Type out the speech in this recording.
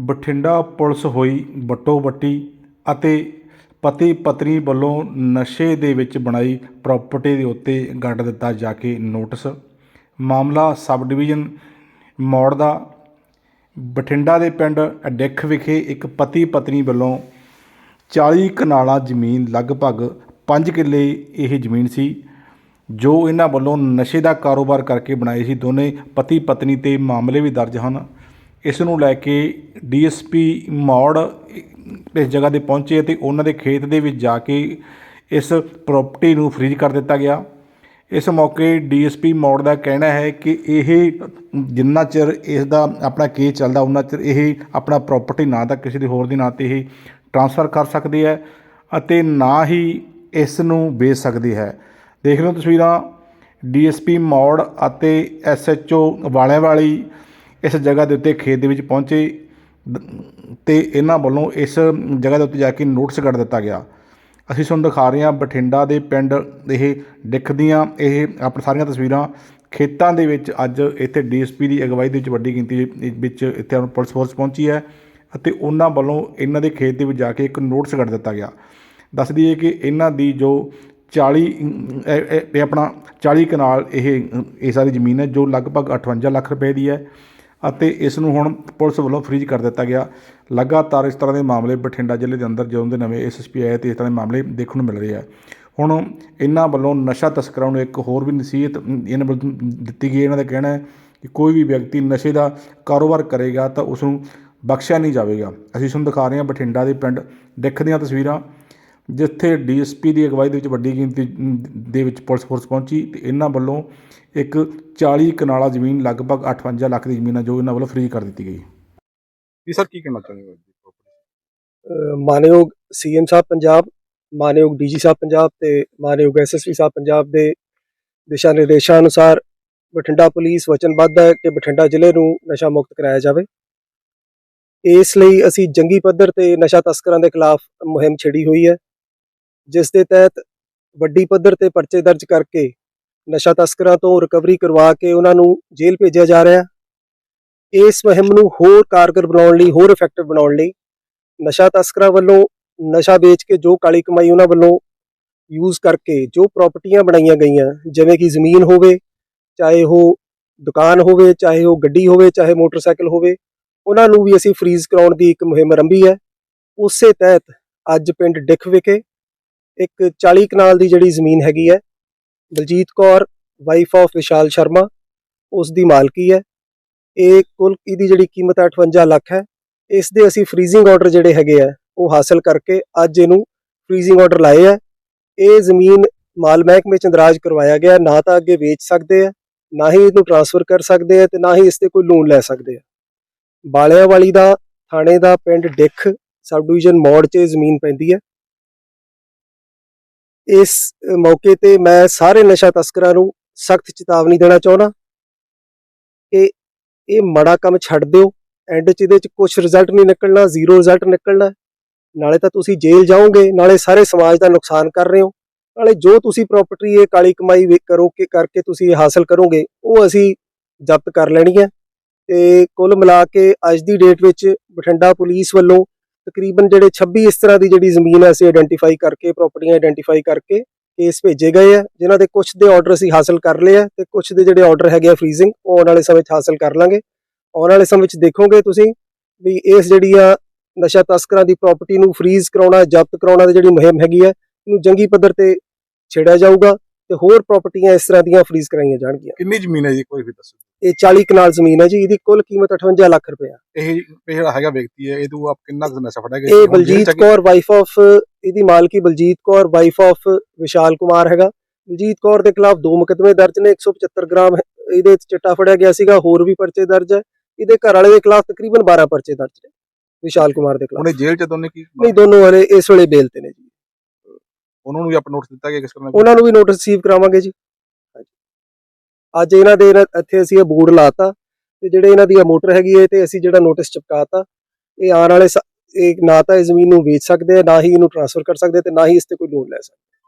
Bathinda police ਹੋਈ ਵੱਟੋ ਵੱਟੀ ਅਤੇ ਪਤੀ ਪਤਨੀ ਵੱਲੋਂ ਨਸ਼ੇ ਦੇ ਵਿੱਚ ਬਣਾਈ ਪ੍ਰਾਪਰਟੀ ਦੇ ਉੱਤੇ ਗੱਡ ਦਿੱਤਾ ਜਾ ਕੇ ਨੋਟਿਸ ਮਾਮਲਾ ਸਬ ਡਿਵੀਜ਼ਨ ਮੌੜ ਦਾ। ਬਠਿੰਡਾ ਦੇ ਪਿੰਡ ਅਡਿੱਖ ਵਿਖੇ ਇੱਕ ਪਤੀ ਪਤਨੀ ਵੱਲੋਂ 40 ਕਨਾਲਾ ਜ਼ਮੀਨ ਲਗਭਗ 5 ਕਿੱਲੇ ਇਹ ਜ਼ਮੀਨ ਸੀ, ਜੋ ਇਹਨਾਂ ਵੱਲੋਂ ਨਸ਼ੇ ਦਾ ਕਾਰੋਬਾਰ ਕਰਕੇ ਬਣਾਈ ਸੀ। ਦੋਨੇ ਪਤੀ ਪਤਨੀ ਤੇ ਮਾਮਲੇ ਵੀ ਦਰਜ ਹਨ। ਇਸ ਨੂੰ ਲੈ ਕੇ ਡੀਐਸਪੀ ਮੌੜ ਇਸ ਜਗ੍ਹਾ ਤੇ ਪਹੁੰਚੇ ਅਤੇ ਉਹਨਾਂ ਦੇ ਖੇਤ ਦੇ ਵਿੱਚ ਜਾ ਕੇ ਇਸ ਪ੍ਰਾਪਰਟੀ ਨੂੰ ਫ੍ਰੀਜ਼ ਕਰ ਦਿੱਤਾ ਗਿਆ। ਇਸ ਮੌਕੇ ਡੀਐਸਪੀ ਮੌੜ ਦਾ ਕਹਿਣਾ ਹੈ ਕਿ ਇਹ ਜਿੰਨਾ ਚਿਰ ਇਸ ਦਾ ਆਪਣਾ ਕੇਸ ਚੱਲਦਾ ਉਹਨਾਂ ਚਿਰ ਇਹ ਆਪਣਾ ਪ੍ਰਾਪਰਟੀ ਨਾ ਤਾਂ ਕਿਸੇ ਦੇ ਹੋਰ ਦੇ ਨਾਂ ਤੇ ਇਹ ਟ੍ਰਾਂਸਫਰ ਕਰ ਸਕਦੇ ਹੈ ਅਤੇ ਨਾ ਹੀ ਇਸ ਨੂੰ ਵੇਚ ਸਕਦੀ ਹੈ। ਦੇਖ ਲਓ ਤਸਵੀਰਾਂ, ਡੀਐਸਪੀ ਮੌੜ ਅਤੇ ਐਸਐਚਓ ਵਾਲਿਆਂ ਵਾਲੀ ਇਸ ਜਗ੍ਹਾ ਦੇ ਉੱਤੇ ਖੇਤ ਦੇ ਵਿੱਚ ਪਹੁੰਚੇ ਦ- ਤੇ ਇਹਨਾਂ ਵੱਲੋਂ ਇਸ ਜਗ੍ਹਾ ਦੇ ਉੱਤੇ ਜਾ ਕੇ ਨੋਟਿਸ ਕੱਢ ਦਿੱਤਾ ਗਿਆ। ਅਸੀਂ ਤੁਹਾਨੂੰ ਦਿਖਾ ਰਹੇ ਹਾਂ ਬਠਿੰਡਾ ਦੇ ਪਿੰਡ, ਇਹ ਡਿੱਖ ਇਹ ਆਪ ਸਾਰੀਆਂ ਤਸਵੀਰਾਂ। ਖੇਤਾਂ ਦੇ ਵਿੱਚ ਅੱਜ ਇੱਥੇ ਡੀਐਸਪੀ ਦੀ ਅਗਵਾਈ ਦੇ ਵਿੱਚ ਵੱਡੀ ਗਿਣਤੀ ਵਿੱਚ ਇੱਥੇ ਹੁਣ ਪੁਲਿਸ ਫੋਰਸ ਪਹੁੰਚੀ ਹੈ ਅਤੇ ਉਹਨਾਂ ਵੱਲੋਂ ਇਹਨਾਂ ਦੇ ਖੇਤ ਦੇ ਵਿੱਚ ਜਾ ਕੇ ਇੱਕ ਨੋਟਿਸ ਕੱਢ ਦਿੱਤਾ ਗਿਆ। ਦੱਸ ਦਈਏ ਕਿ ਇਹਨਾਂ ਦੀ ਜੋ 40 ਇਹ ਆਪਣਾ 40 ਕਨਾਲ ਇਹ ਇਹ ਸਾਰੀ ਜ਼ਮੀਨ ਹੈ ਜੋ ਲਗਭਗ 58 ਲੱਖ ਰੁਪਏ ਦੀ ਹੈ। ਅਤੇ ਇਸ ਨੂੰ ਹੁਣ ਪੁਲਿਸ ਵੱਲੋਂ ਫ੍ਰੀਜ਼ ਕਰ ਦਿੱਤਾ ਗਿਆ। ਲਗਾਤਾਰ ਇਸ ਤਰ੍ਹਾਂ ਦੇ ਮਾਮਲੇ ਬਠਿੰਡਾ ਜ਼ਿਲ੍ਹੇ ਦੇ ਅੰਦਰ ਜਦੋਂ ਦੇ ਨਵੇਂ ਐਸਐਸਪੀ ਆਏ ਤੇ ਇਸ ਤਰ੍ਹਾਂ ਦੇ ਮਾਮਲੇ ਦੇਖਣ ਨੂੰ ਮਿਲ ਰਹੇ ਆ। ਹੁਣ ਇਹਨਾਂ ਵੱਲੋਂ ਨਸ਼ਾ ਤਸਕਰਾਂ ਨੂੰ ਇੱਕ ਹੋਰ ਵੀ ਨਸੀਹਤ ਇਹਨਾਂ ਵੱਲੋਂ ਦਿੱਤੀ ਗਈ। ਇਹਨਾਂ ਦਾ ਕਹਿਣਾ ਹੈ ਕਿ ਕੋਈ ਵੀ ਵਿਅਕਤੀ ਨਸ਼ੇ ਦਾ ਕਾਰੋਬਾਰ ਕਰੇਗਾ ਤਾਂ ਉਸ ਨੂੰ ਬਖਸ਼ਿਆ ਨਹੀਂ ਜਾਵੇਗਾ। ਅਸੀਂ ਤੁਹਾਨੂੰ ਦਿਖਾ ਰਹੇ ਹਾਂ ਬਠਿੰਡਾ ਦੇ ਪਿੰਡ ਦਿੱਖ ਦੀਆਂ ਤਸਵੀਰਾਂ। ਜਿੱਥੇ ਡੀਐਸਪੀ ਦੀ ਅਗਵਾਈ ਦੇ ਵਿੱਚ ਵੱਡੀ ਗਿਣਤੀ ਦੇ ਵਿੱਚ ਪੁਲਿਸ ਫੋਰਸ ਪਹੁੰਚੀ ਤੇ ਇਹਨਾਂ ਵੱਲੋਂ ਇੱਕ 40 ਕਨਾਲਾ ਜ਼ਮੀਨ ਲਗਭਗ 58 ਲੱਖ ਦੀ ਜ਼ਮੀਨ ਹੈ ਜੋ ਇਹਨਾਂ ਵੱਲੋਂ ਫ੍ਰੀ ਕਰ ਦਿੱਤੀ ਗਈ। ਜੀ ਸਰ ਕੀ ਕਹਿਣਾ ਚਾਹੁੰਦੇ ਹੋ ਮਾਨਯੋਗ ਸੀਐਮ ਸਾਹਿਬ ਪੰਜਾਬ ਮਾਨਯੋਗ ਡੀਜੀ ਸਾਹਿਬ ਪੰਜਾਬ ਤੇ ਮਾਨਯੋਗ ਐਸਐਸਪੀ ਸਾਹਿਬ ਪੰਜਾਬ ਦੇ ਦਿਸ਼ਾ ਨਿਰਦੇਸ਼ਾਂ ਅਨੁਸਾਰ ਬਠਿੰਡਾ ਪੁਲਿਸ ਵਚਨਬੱਧ ਹੈ ਕਿ ਬਠਿੰਡਾ ਜ਼ਿਲ੍ਹੇ ਨੂੰ ਨਸ਼ਾ ਮੁਕਤ ਕਰਾਇਆ ਜਾਵੇ। ਇਸ ਲਈ ਅਸੀਂ ਜੰਗੀ ਪੱਧਰ ਤੇ ਨਸ਼ਾ ਤਸਕਰਾਂ ਦੇ ਖਿਲਾਫ ਮੁਹਿੰਮ ਛੇੜੀ ਹੋਈ ਹੈ। ਜਿਸ ਦੇ ਤਹਿਤ ਵੱਡੀ ਪੱਧਰ ਤੇ ਪਰਚੇ ਦਰਜ ਕਰਕੇ ਨਸ਼ਾ ਤਸਕਰਾਂ ਤੋਂ ਰਿਕਵਰੀ ਕਰਵਾ ਕੇ ਉਹਨਾਂ ਨੂੰ ਜੇਲ੍ਹ ਭੇਜਿਆ ਜਾ ਰਿਹਾ ਇਸ ਮੁਹਿੰਮ ਨੂੰ ਹੋਰ ਕਾਰਗਰ ਬਣਾਉਣ ਲਈ, ਹੋਰ ਇਫੈਕਟਿਵ ਬਣਾਉਣ ਲਈ ਨਸ਼ਾ ਤਸਕਰਾਂ ਵੱਲੋਂ ਨਸ਼ਾ ਵੇਚ ਕੇ ਜੋ ਕਾਲੀ ਕਮਾਈ ਉਹਨਾਂ ਵੱਲੋਂ ਯੂਜ਼ ਕਰਕੇ ਜੋ ਪ੍ਰਾਪਰਟੀਆਂ ਬਣਾਈਆਂ ਗਈਆਂ, ਜਿਵੇਂ ਕਿ ਜ਼ਮੀਨ ਹੋਵੇ, ਚਾਹੇ ਉਹ ਦੁਕਾਨ ਹੋਵੇ, ਚਾਹੇ ਉਹ ਗੱਡੀ ਹੋਵੇ, ਚਾਹੇ ਮੋਟਰਸਾਈਕਲ ਹੋਵੇ, ਉਹਨਾਂ ਨੂੰ ਵੀ ਅਸੀਂ ਫ੍ਰੀਜ਼ ਕਰਾਉਣ ਦੀ ਇੱਕ ਮੁਹਿੰਮ ਆਰੰਭੀ ਹੈ। ਉਸੇ ਤਹਿਤ ਅੱਜ ਪਿੰਡ ਡਿੱਖ ਵਿਖੇ ਇੱਕ 40 ਕਨਾਲ ਦੀ ਜਿਹੜੀ ਜ਼ਮੀਨ ਹੈਗੀ ਹੈ, ਬਲਜੀਤ ਕੌਰ ਵਾਈਫ ਆਫ ਵਿਸ਼ਾਲ ਸ਼ਰਮਾ ਉਸ ਦੀ ਮਾਲਕੀ ਹੈ। ਇਹ ਕੁੱਲ ਇਹਦੀ ਜਿਹੜੀ ਕੀਮਤ ਹੈ 58 ਲੱਖ ਹੈ। ਇਸ ਦੇ ਅਸੀਂ ਫ੍ਰੀਜ਼ਿੰਗ ਆਰਡਰ ਜਿਹੜੇ ਹੈਗੇ ਆ, ਉਹ ਹਾਸਲ ਕਰਕੇ ਅੱਜ ਇਹਨੂੰ ਫ੍ਰੀਜ਼ਿੰਗ ਆਰਡਰ ਲਾਏ ਆ। ਇਹ ਜ਼ਮੀਨ ਮਾਲ ਮਹਿਕਮੇ ਚ ਇੰਦਰਾਜ ਕਰਵਾਇਆ ਗਿਆ, ਨਾ ਤਾਂ ਅੱਗੇ ਵੇਚ ਸਕਦੇ ਆ, ਨਾ ਹੀ ਇਹਨੂੰ ਟ੍ਰਾਂਸਫਰ ਕਰ ਸਕਦੇ ਆ ਤੇ ਨਾ ਹੀ ਇਸ ਤੇ ਕੋਈ ਲੋਨ ਲੈ ਸਕਦੇ ਆ। ਬਾਲਿਆਂਵਾਲੀ ਦਾ, ਥਾਣੇ ਦਾ ਪਿੰਡ ਡਿੱਖ ਸਬ ਡਿਵੀਜ਼ਨ ਮੋੜ 'ਚ ਇਹ ਜ਼ਮੀਨ ਪੈਂਦੀ ਹੈ। ਇਸ ਮੌਕੇ ਤੇ ਮੈਂ ਸਾਰੇ ਨਸ਼ਾ ਤਸਕਰਾਂ ਨੂੰ ਸਖਤ ਚੇਤਾਵਨੀ ਦੇਣਾ ਚਾਹੁੰਦਾ ਕਿ ਇਹ ਮਾੜਾ ਕੰਮ ਛੱਡ ਦਿਓ ਐਂਡ 'ਚ ਇਹਦੇ 'ਚ ਕੁਝ ਰਿਜ਼ਲਟ ਨਹੀਂ ਨਿਕਲਣਾ ਜ਼ੀਰੋ ਰਿਜ਼ਲਟ ਨਿਕਲਣਾ। ਨਾਲੇ ਤਾਂ ਤੁਸੀਂ ਜੇਲ੍ਹ ਜਾਓਗੇ, ਨਾਲੇ ਸਾਰੇ ਸਮਾਜ ਦਾ ਨੁਕਸਾਨ ਕਰ ਰਹੇ ਹੋ। ਨਾਲੇ ਜੋ ਤੁਸੀਂ ਪ੍ਰਾਪਰਟੀ ਇਹ ਕਾਲੀ ਕਮਾਈ ਕਰੋ ਕਿ ਕਰਕੇ ਤੁਸੀਂ ਇਹ ਹਾਸਲ ਕਰੋਗੇ, ਉਹ ਅਸੀਂ ਜ਼ਬਤ ਕਰ ਲੈਣੀ ਹੈ। ਤੇ ਕੁੱਲ ਮਿਲਾ ਕੇ ਅੱਜ ਦੀ ਡੇਟ ਵਿੱਚ ਬਠਿੰਡਾ ਪੁਲਿਸ ਵੱਲੋਂ ਤਕਰੀਬਨ ਜਿਹੜੇ 26 ਇਸ ਤਰ੍ਹਾਂ ਦੀ ਜਿਹੜੀ ਜ਼ਮੀਨ ਹੈ, ਅਸੀਂ ਆਇਡੈਂਟੀਫਾਈ ਕਰਕੇ ਪ੍ਰਾਪਰਟੀਆਂ ਆਇਡੈਂਟੀਫਾਈ ਕਰਕੇ ਕੇਸ ਭੇਜੇ ਗਏ ਆ, ਜਿਨ੍ਹਾਂ ਦੇ ਕੁਝ ਦੇ ਆਰਡਰ ਅਸੀਂ ਹਾਸਲ ਕਰ ਲਏ ਆ ਤੇ ਕੁਝ ਦੇ ਜਿਹੜੇ ਆਰਡਰ ਹੈਗੇ ਆ ਫ੍ਰੀਜ਼ਿੰਗ ਉਹ ਆਉਣ ਵਾਲੇ ਸਮੇਂ 'ਚ ਹਾਸਲ ਕਰ ਲਾਂਗੇ। ਆਉਣ ਵਾਲੇ ਸਮੇਂ 'ਚ ਦੇਖੋਗੇ ਤੁਸੀਂ ਵੀ ਇਸ ਜਿਹੜੀ ਆ ਨਸ਼ਾ ਤਸਕਰਾਂ ਦੀ ਪ੍ਰਾਪਰਟੀ ਨੂੰ ਫ੍ਰੀਜ਼ ਕਰਾਉਣਾ, ਜ਼ਬਤ ਕਰਾਉਣਾ ਦੀ ਜਿਹੜੀ ਮੁਹਿੰਮ ਹੈਗੀ ਹੈ ਇਹਨੂੰ ਜੰਗੀ ਪੱਧਰ ਤੇ ਛੇੜਿਆ ਜਾਊਗਾ। ਤੇ ਹੋਰ ਪ੍ਰਾਪਰਟੀਆਂ ਇਸ ਤਰ੍ਹਾਂ ਦੀਆਂ ਫ੍ਰੀਜ਼ ਕਰਾਈਆਂ ਜਾਣਗੀਆਂ। ਕਿੰਨੀ ਜ਼ਮੀਨ ਹੈ ਜੀ? ਕੋਈ ਵੀ ਦੱਸੋ। ਇਹ 40 ਕਨਾਲ ਜ਼ਮੀਨ ਹੈ ਜੀ ਇਹਦੀ ਕੁੱਲ ਕੀਮਤ 58 ਲੱਖ ਰੁਪਏ ਆ ਇਹ ਜਿਹੜਾ ਹੈਗਾ ਵਿਅਕਤੀ ਹੈ ਇਹ ਤੋਂ ਆਪ ਕਿੰਨਾ ਕੁ ਨਸ਼ਾ ਫੜਿਆ ਗਿਆ ਇਹ ਬਲਜੀਤ ਕੌਰ ਵਾਈਫ ਆਫ ਇਹਦੀ ਮਾਲਕੀ ਬਲਜੀਤ ਕੌਰ ਵਾਈਫ ਆਫ ਵਿਸ਼ਾਲ ਕੁਮਾਰ ਹੈਗਾ। ਬਲਜੀਤ ਕੌਰ ਦੇ ਖਿਲਾਫ ਦੋ ਮੁਕੱਦਮੇ ਦਰਜ ਨੇ 175 ਗ੍ਰਾਮ ਇਹਦੇ ਚਿੱਟਾ ਫੜਿਆ ਗਿਆ ਸੀਗਾ ਹੋਰ ਵੀ ਪਰਚੇ ਦਰਜ ਹੈ। ਇਹਦੇ ਘਰ ਵਾਲੇ ਦੇ ਖਿਲਾਫ ਤਕਰੀਬਨ 12 ਪਰਚੇ ਦਰਜ ਨੇ ਵਿਸ਼ਾਲ ਕੁਮਾਰ ਦੇ ਖਿਲਾਫ। ਉਹਨੇ ਜੇਲ੍ਹ ਚ ਦੋਨੇ ਕੀ ਨਹੀਂ ਦੋਨੋਂ ਵਾਲੇ ਇਸ ਵੇਲੇ ਬੇਲ ਤੇ ਨੇ ਜੀ। ਉਹਨਾਂ ਨੂੰ ਵੀ ਆਪਾਂ ਨੋਟਿਸ ਦਿੱਤਾ ਗਿਆ ਕਿਸ ਤਰ੍ਹਾਂ ਉਹਨਾਂ ਨੂੰ ਵੀ ਨੋਟਿਸ ਰਿਸੀਵ ਕਰਾਵਾਂਗੇ ਜੀ। ਅੱਜ ਇਹਨਾਂ ਦੇ ਇੱਥੇ ਅਸੀਂ ਇਹ ਬੋਰਡ ਲਾਤਾ ਤੇ ਜਿਹੜੇ ਇਹਨਾਂ ਦੀ ਮੋਟਰ ਹੈਗੀ ਹੈ ਤੇ ਅਸੀਂ ਜਿਹੜਾ ਨੋਟਿਸ ਚਿਪਕਾਤਾ, ਇਹ ਆਉਣ ਵਾਲੇ ਇਹ ਨਾ ਤਾਂ ਇਹ ਜ਼ਮੀਨ ਨੂੰ ਵੇਚ ਸਕਦੇ ਆ, ਨਾ ਹੀ ਇਹਨੂੰ ਟ੍ਰਾਂਸਫਰ ਕਰ ਸਕਦੇ ਤੇ ਨਾ ਹੀ ਇਸ ਤੇ ਕੋਈ ਲੋਨ ਲੈ ਸਕਦੇ।